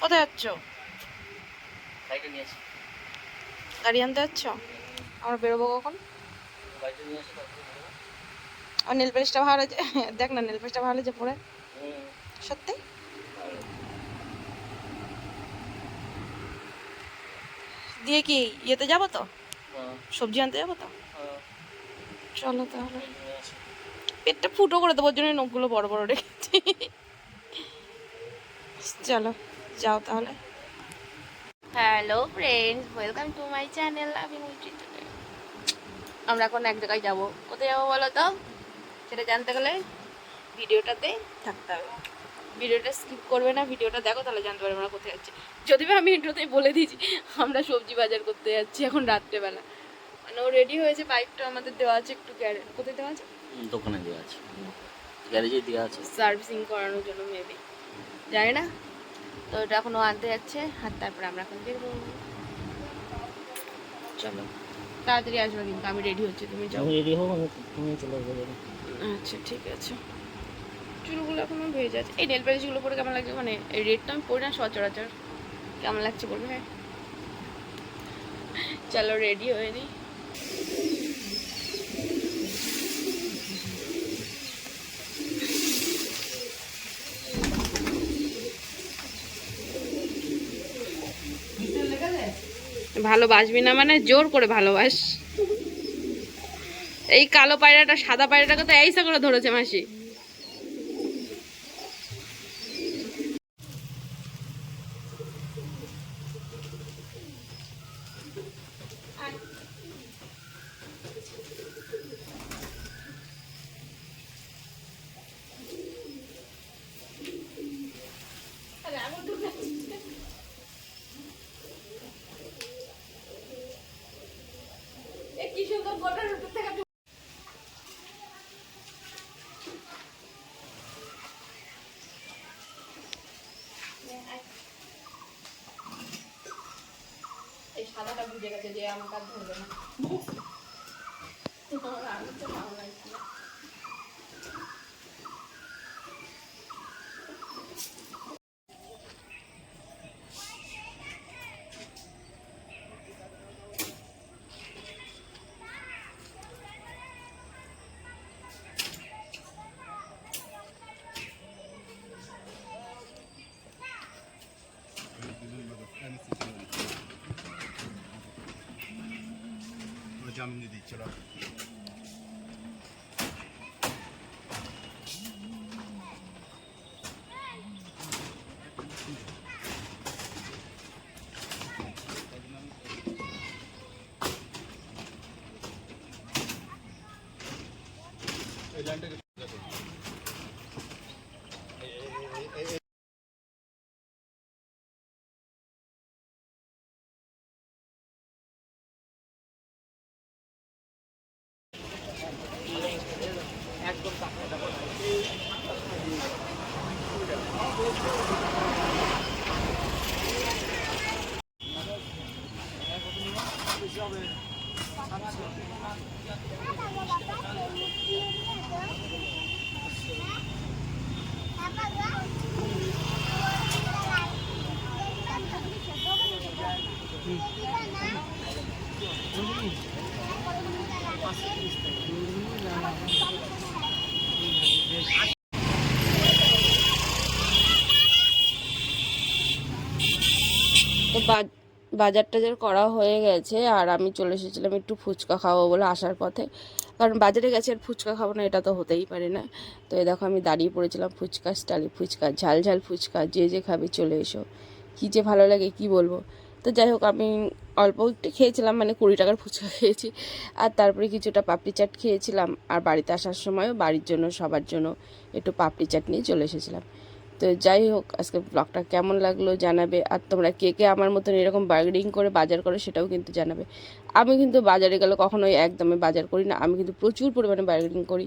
কোথায় যাচ্ছ? গাড়ি আনতে যাচ্ছ? আমরা বেরোবো কখন। আর নেল পালিশটা ভালো দেখ না নেল পালিশটা ভালো যে পরে সত্যি? দিয়ে কি ইয়েতে যাব তো? সবজি আনতে যাব তো? হ্যাঁ, চলো তাহলে। পেটটা ফুটো করে দেবো ওর জন্য নখগুলো বড় বড় রেখেছি। চলো। যাও তাহলে। Hello friends welcome to my channel আমি আমরা এখন এক জায়গায় যাব। কোথায় যাব বলো তো? সেটা জানতে গেলে ভিডিওটাতে থাকতে হবে। ভিডিওটা স্কিপ করবে না ভিডিওটা দেখো তাহলে জানতে পারবে আমরা কোথায় যাচ্ছি। যদি বা আমি ইন্ট্রোতেই বলে দিয়েছি আমরা সবজি বাজার করতে যাচ্ছি এখন রাত্রেবেলা। মানে ও রেডি হয়েছে বাইকটা আমাদের দেওয়া আছে একটু গ্যারে কোথায় দেওয়া আছে? দোকানে দেওয়া আছে। গ্যারেজে দেওয়া আছে। সার্ভিসিং করানোর জন্য মেবি জানি না। তো এটা এখনও আনতে যাচ্ছে আর তারপরে আমরা এখন বেরবো চলো তাড়াতাড়ি আসবে কিন্তু আমি রেডি হচ্ছি তুমি যাও। রেডি আমি তুমি চলে আসবে আচ্ছা ঠিক আছে। চুলগুলো এখনও ভেজে আছে এই নেল পালিশগুলো পরে কেমন লাগছে? মানে এই রেডটা আমি পরি না সচরাচর। কেমন লাগছে বলবে? হ্যাঁ। চলো রেডি হয়ে নি। ভালোবাসবি না মানে জোর করে ভালোবাস। এই কালো পায়রাটা, সাদা পায়রাটাকে তো এইসা করে ধরেছে মাসি। এই সাদাটা বুঝে গেছে যে আমার কাজ ধরবে না। আমার তো ভালো লাগছে জামিন দিচ্ছিল তো বাজ- বাজার টাজার করা হয়ে গেছে, আর আমি চলে এসেছিলাম একটু ফুচকা খাব বলে আসার পথে। কারণ বাজারে গেছে আর ফুচকা খাব না, এটা তো হতেই পারে না। তো এই দেখো আমি দাঁড়িয়ে পড়েছিলাম ফুচকা স্টাইলে ফুচকা, ঝাল ঝাল ফুচকা, যে যে খাবে চলে এসো। কী যে ভালো লাগে, কি বলব? তো যাই হোক, আমি অল্প একটু খেয়েছিলাম মানে কুড়ি টাকার ফুচকা খেয়েছি। আর তারপরে কিছুটা পাপড়ি চাট খেয়েছিলাম, আর বাড়িতে আসার সময়ও বাড়ির জন্য, সবার জন্য একটু পাপড়ি চাট নিয়ে চলে এসেছিলাম। তো যাই হোক আজকে ব্লগটা কেমন লাগল জানাবে। আর তোমরা কে কে আমার মতন এরকম বার্গেনিং করে বাজার করে সেটাও কিন্তু জানাবে। আমি কিন্তু বাজারে গেলে কখনোই একদমই বাজার করি না। আমি কিন্তু প্রচুর পরিমাণে বার্গেনিং করি।